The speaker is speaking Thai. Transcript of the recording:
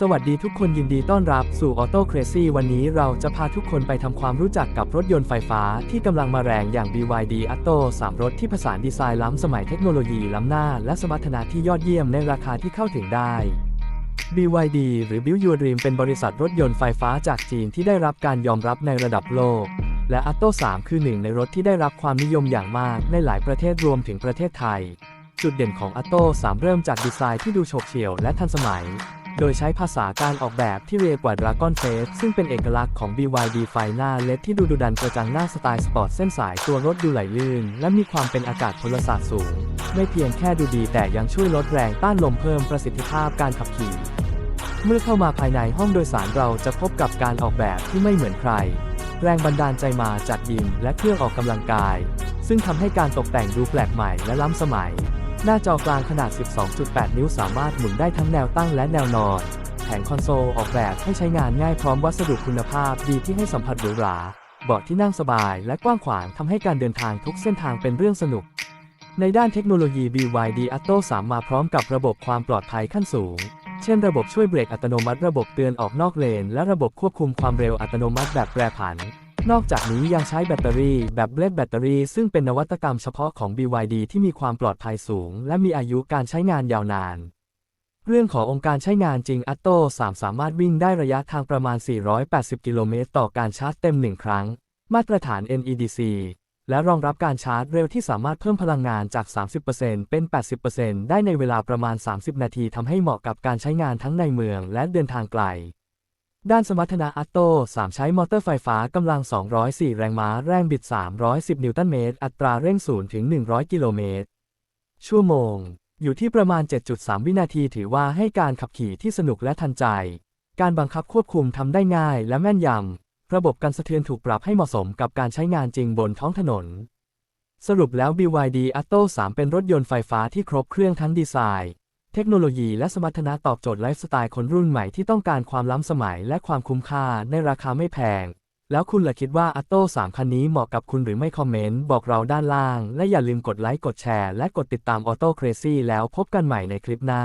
สวัสดีทุกคนยินดีต้อนรับสู่ Auto Crazy วันนี้เราจะพาทุกคนไปทำความรู้จักกับรถยนต์ไฟฟ้าที่กำลังมาแรงอย่าง BYD Atto 3 รถที่ผสานดีไซน์ล้ำสมัยเทคโนโลยีล้ำหน้า และสมรรถนะที่ยอดเยี่ยมในราคาที่เข้าถึงได้ BYD หรือ Build Your Dream เป็นบริษัทรถยนต์ไฟฟ้าจากจีนที่ได้รับการยอมรับในระดับโลก และ Atto 3 คือหนึ่งในรถที่ได้รับความนิยมอย่างมากในหลายประเทศรวมถึงประเทศไทย จุดเด่นของ Atto 3 เริ่มจากดีไซน์ที่ดูโฉบเฉี่ยวและทันสมัย โดยใช้ภาษาการออกแบบที่เรียกว่า Dragon Face ซึ่งเป็นเอกลักษณ์ของ BYD ไฟหน้าเล็ดที่ดูดุดันกระจังหน้าสไตล์สปอร์ตเส้นสายตัวรถดูไหลลื่น และมีความเป็นอากาศพลศาสตร์สูง ไม่เพียงแค่ดูดีแต่ยังช่วยลดแรงต้านลมเพิ่มประสิทธิภาพการขับขี่ เมื่อเข้ามาภายในห้องโดยสารเราจะพบกับการออกแบบที่ไม่เหมือนใคร แรงบันดาลใจมาจากยิมและเครื่องออกกำลังกาย ซึ่งทำให้การตกแต่งดูแปลกใหม่และล้ำสมัย หน้าจอกลางขนาด 12.8 นิ้วสามารถหมุนได้ทั้งแนวตั้งและแนวนอน แผงคอนโซลออกแบบให้ใช้งานง่ายพร้อมวัสดุคุณภาพดีที่ให้สัมผัสหรูหรา เบาะที่นั่งสบายและกว้างขวางทำให้การเดินทางทุกเส้นทางเป็นเรื่องสนุก ในด้านเทคโนโลยี BYD Atto 3 มาพร้อมกับระบบความปลอดภัยขั้นสูง เช่นระบบช่วยเบรกอัตโนมัติ ระบบเตือนออกนอกเลน และระบบควบคุมความเร็วอัตโนมัติแบบแปรผัน นอกจากนี้ยังใช้แบตเตอรี่แบบเบลดแบตเตอรี่ซึ่งเป็นนวัตกรรมเฉพาะของ BYD ที่มีความปลอดภัยสูง และมีอายุการใช้งานยาวนาน เรื่องขององค์การใช้งานจริง Atto 3สามารถวิ่งได้ระยะทางประมาณ 480 กิโลเมตรต่อการชาร์จเต็ม 1 ครั้ง มาตรฐาน NEDC และรองรับการชาร์จเร็วที่สามารถเพิ่มพลังงานจาก 30%เป็น 80%ได้ในเวลาประมาณ 30 นาทีทำให้เหมาะกับการใช้งานทั้งในเมืองและเดินทางไกล ด้านสมรรถนะ Atto 3ใช้มอเตอร์ไฟฟ้ากำลัง 204 แรงม้า แรงบิด 310 นิวตันเมตร อัตราเร่ง 0 ถึง 100 กิโลเมตร ชั่วโมง อยู่ที่ประมาณ 7.3 วินาทีถือว่าให้การขับขี่ที่สนุกและทันใจ การบังคับควบคุมทำได้ง่ายและแม่นยำ ระบบกันสะเทือนถูกปรับให้เหมาะสมกับการใช้งานจริงบนท้องถนน สรุปแล้ว BYD Atto 3 เป็นรถยนต์ไฟฟ้าที่ครบเครื่องทั้งดีไซน์ เทคโนโลยีและสมรรถนะตอบโจทย์ไลฟ์สไตล์คนรุ่นใหม่ที่ต้องการความล้ำสมัยและความคุ้มค่าในราคาไม่แพง แล้วคุณล่ะคิดว่าอัตโต้3คันนี้เหมาะกับคุณหรือไม่คอมเมนต์ บอกเราด้านล่าง และอย่าลืมกดไลค์กดแชร์และกดติดตามออโต้เครซี่แล้วพบกันใหม่ในคลิปหน้า